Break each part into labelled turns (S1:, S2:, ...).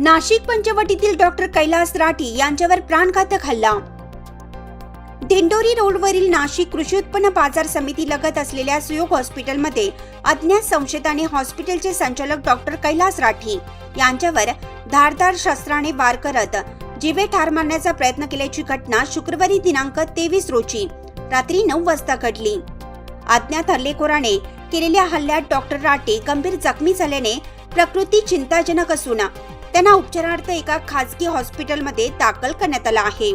S1: Nashik पंचवटीतील doctor Kailas Rathi यांच्यावर प्राणघातक हल्ला. दिंडोरी रोडवरील नाशिक कृषी उत्पन्न बाजार समिती लगत असलेल्या सुयोग हॉस्पिटलमध्ये अज्ञात संशयिताने हॉस्पिटलचे संचालक डॉक्टर कैलास राठी यांच्यावर धारदार शस्त्राने वार करत जिवे ठार मारण्याचा प्रयत्न केल्याची घटना शुक्रवारी दिनांक तेवीस रोजी रात्री नऊ वाजता घडली. अज्ञात हल्लेखोराने केलेल्या हल्ल्यात डॉक्टर राठी गंभीर जखमी झाल्याने प्रकृती चिंताजनक असून त्यांना उपचारार्थ एका खासगी हॉस्पिटलमध्ये दाखल करण्यात आला आहे.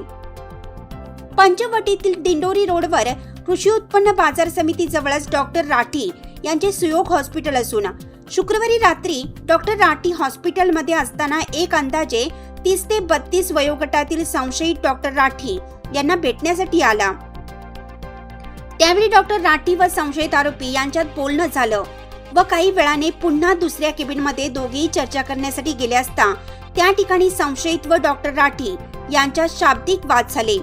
S1: पंचवटीतील दिंडोरी रोडवर कृषी उत्पन्न बाजार समिती जवळच डॉक्टर राठी यांचे सुयोग हॉस्पिटल असून शुक्रवारी रात्री डॉक्टर राठी हॉस्पिटलमध्ये असताना एक अंदाजे तीस ते बत्तीस वयोगटातील संशयित डॉक्टर राठी यांना भेटण्यासाठी आला. त्यावेळी डॉक्टर राठी व संशयित आरोपी यांच्यात बोलणं झालं. व काही वेळाने पुन्हा दुसऱ्या केबिनमध्ये दोघेही चर्चा करण्यासाठी गेले असता त्या ठिकाणी संशयित व डॉक्टर राठी यांच्यात शाब्दिक वाद झाले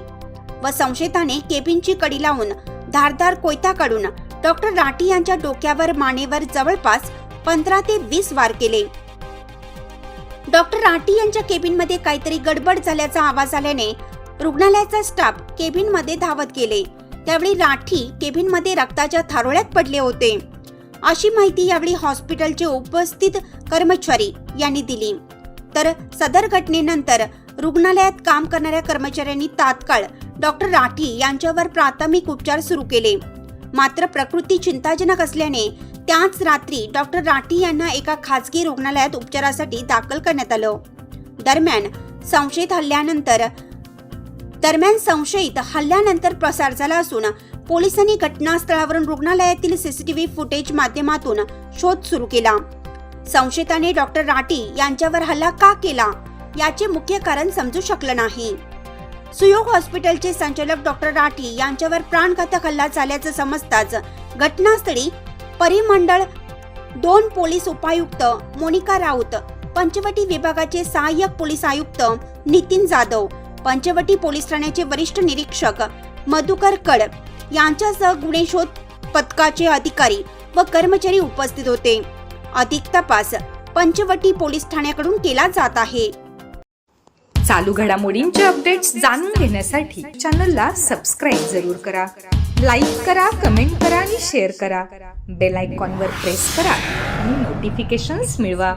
S1: व संशयिताने केबिनची कडी लावून धारदार कोयता काढून डॉक्टर राठी यांच्या डोक्यावर मानेवर जवळपास पंधरा ते वीस वार केले. डॉक्टर राठी यांच्या केबिनमध्ये काहीतरी गडबड झाल्याचा आवाज आल्याने रुग्णालयाचा स्टाफ केबिनमध्ये धावत गेले. त्यावेळी राठी केबिनमध्ये रक्ताच्या थारोळ्यात पडले होते. अशी माहिती यावेळी हॉस्पिटलचे उपस्थित कर्मचारी यांनी दिली. तर सदर घटनेनंतर रुग्णालयात काम करणाऱ्या कर्मचाऱ्यांनी तात्काळ डॉक्टर राठी यांच्यावर प्राथमिक उपचार सुरू केले. मात्र प्रकृती चिंताजनक असल्याने त्याच रात्री डॉक्टर राठी यांना एका खासगी रुग्णालयात उपचारासाठी दाखल करण्यात आलं. दरम्यान संशयित हल्ल्यानंतर दरम्यान संशयित हल्ल्यानंतर प्रसार झाला असून पोलिसांनी घटनास्थळावरून रुग्णालयातील सीसीटीव्ही फुटेज माध्यमातून शोध सुरू केला. संशयिताने डॉक्टर राठी यांच्यावर हल्ला का केला? याचे मुख्य कारण समजू शकलं नाही. सुयोग हॉस्पिटलचे संचालक डॉक्टर राठी यांच्यावर प्राणघातक हल्ला झाल्याचं समजताच घटनास्थळी परिमंडळ दोन पोलीस उपायुक्त मोनिका राऊत पंचवटी विभागाचे सहाय्यक पोलीस आयुक्त नितीन जाधव पंचवटी पोलीस ठाण्याचे वरिष्ठ निरीक्षक मधुकर कड यांच्यासह गुन्हे शोध पथकाचे अधिकारी व कर्मचारी उपस्थित होते. अधिक तपास पंचवटी पोलीस ठाण्याकडून केला जात आहे.
S2: चालू घडामोडींचे अपडेट्स जाणून घेण्यासाठी चॅनलला सबस्क्राईब जरूर करा. लाईक करा कमेंट करा आणि शेअर करा. बेल आयकॉनवर प्रेस करा आणि नोटिफिकेशन्स मिळवा.